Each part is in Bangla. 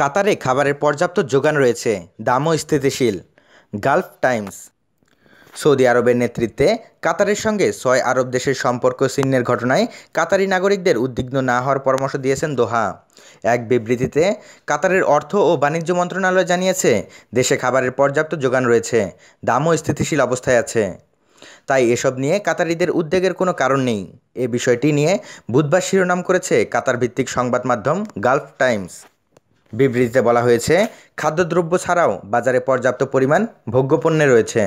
কাতারে খাবারের পর্যাপ্ত যোগান রয়েছে। দামও স্থিতিশীল। Gulf Times. সৌদি আরবের নেতৃত্বে কাতারের সঙ্গে ছয় আরব দেশের সম্পর্ক ছিন্নের ঘটনায় কাতারি নাগরিকদের উদ্বিগ্ন না হওয়ার পরামর্শ দিয়েছেন দোহা। এক বিবৃতিতে, কাতারের অর্থ ও বাণিজ্য মন্ত্রণালয় জানিয়েছে, দেশে খাবারের পর্যাপ্ত যোগান রয়েছে, দামও স্থিতিশীল অবস্থায় আছে। তাই এসব নিয়ে কাতারিদের উদ্বেগের কোনো কারণ নেই। এ বিষয়টি নিয়ে বুধবার শিরোনাম করেছে কাতার ভিত্তিক সংবাদ মাধ্যম গালফ টাইমস। বিবৃতিতে বলা হয়েছে, খাদ্যদ্রব্য ছাড়াও বাজারে পর্যাপ্ত পরিমাণ ভোগ্যপণ্যে রয়েছে।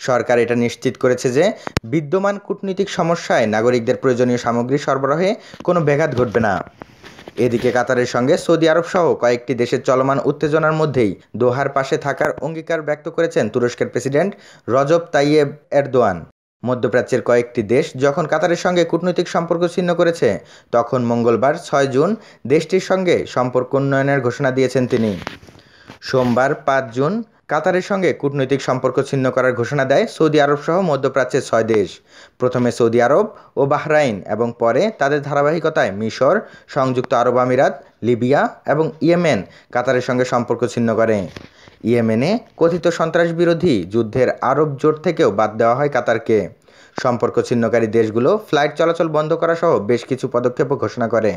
সরকার এটা নিশ্চিত করেছে যে, বিদ্যমান কূটনৈতিক সমস্যায় নাগরিকদের প্রয়োজনীয় সামগ্রী সরবরাহে কোনো ব্যাঘাত ঘটবে না। এদিকে কাতারের সঙ্গে সৌদি আরব সহ কয়েকটি দেশের চলমান উত্তেজনার মধ্যেই দোহার পাশে থাকার অঙ্গীকার ব্যক্ত করেছেন তুরস্কের প্রেসিডেন্ট রজব তাইয়েব এরদোয়ান। মধ্যপ্রাচ্যের কয়েকটি দেশ যখন কাতারের সঙ্গে কূটনৈতিক সম্পর্ক ছিন্ন করেছে, তখন মঙ্গলবার ছয় জুন দেশটির সঙ্গে সম্পর্ক উন্নয়নের ঘোষণা দিয়েছেন তিনি। সোমবার পাঁচ জুন কাতারের সঙ্গে কূটনৈতিক সম্পর্ক ছিন্ন করার ঘোষণা দেয় সৌদি আরব সহ মধ্যপ্রাচ্যের ছয় দেশ। প্রথমে সৌদি আরব ও বাহরাইন এবং পরে তাদের ধারাবাহিকতায় মিশর, সংযুক্ত আরব আমিরাত, লিবিয়া এবং ইয়েমেন কাতারের সঙ্গে সম্পর্ক ছিন্ন করে। ইয়েমেনে কথিত সন্ত্রাস বিরোধী যুদ্ধের আরব জোট থেকেও বাদ দেওয়া হয় কাতারকে। সম্পর্ক ছিন্নকারী দেশগুলো ফ্লাইট চলাচল বন্ধ করা সহ বেশ কিছু পদক্ষেপও ঘোষণা করে।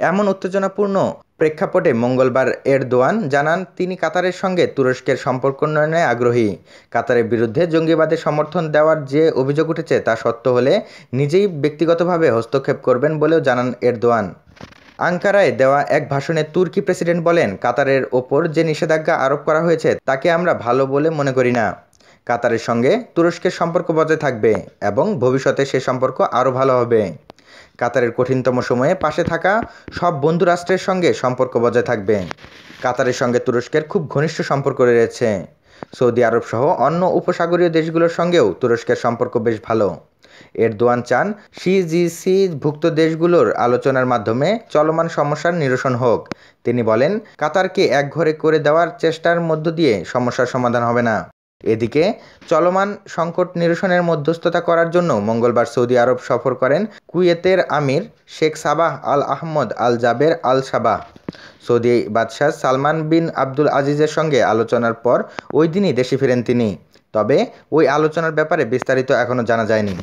এমন উত্তেজনাপূর্ণ প্রেক্ষাপটে মঙ্গলবার এরদোয়ান জানান, তিনি কাতারের সঙ্গে তুরস্কের সম্পর্ক উন্নয়নে আগ্রহী। কাতারের বিরুদ্ধে জঙ্গিবাদের সমর্থন দেওয়ার যে অভিযোগ উঠেছে তা সত্য হলে নিজেই ব্যক্তিগতভাবে হস্তক্ষেপ করবেন বলেও জানান এরদোয়ান। আঙ্কারায় দেওয়া এক ভাষণে তুর্কি প্রেসিডেন্ট বলেন, কাতারের ওপর যে নিষেধাজ্ঞা আরোপ করা হয়েছে, তাকে আমরা ভালো বলে মনে করি না। কাতারের সঙ্গে তুরস্কের সম্পর্ক বজায় থাকবে এবং ভবিষ্যতে সে সম্পর্ক আরও ভালো হবে। কাতারের কঠিনতম সময়ে পাশে থাকা সব বন্ধু রাষ্ট্রের সঙ্গে সম্পর্ক বজায় থাকবে। কাতারের সঙ্গে তুরস্কের খুব ঘনিষ্ঠ সম্পর্ক রয়েছে। সৌদি আরব সহ অন্য উপসাগরীয় দেশগুলোর সঙ্গেও তুরস্কের সম্পর্ক বেশ ভালো। এরদোয়ান চান সিজিসি-ভুক্ত দেশগুলোর আলোচনার মাধ্যমে চলমান সমস্যার নিরসন হোক। তিনি বলেন, কাতারকে একঘরে করে দেওয়ার চেষ্টার মধ্য দিয়ে সমস্যার সমাধান হবে না। এদিকে চলমান সংকট নিরসনের মধ্যস্থতা করার জন্য মঙ্গলবার সৌদি আরব সফর করেন কুয়েতের আমির Sheikh Sabah Al Ahmad Al Jaber Al Sabah. Saudi বাদশাহ সালমান বিন আব্দুল আজিজের সঙ্গে আলোচনার পর ওই দিনই দেশে ফিরেন তিনি। তবে ওই আলোচনার ব্যাপারে বিস্তারিত এখনও জানা যায়নি।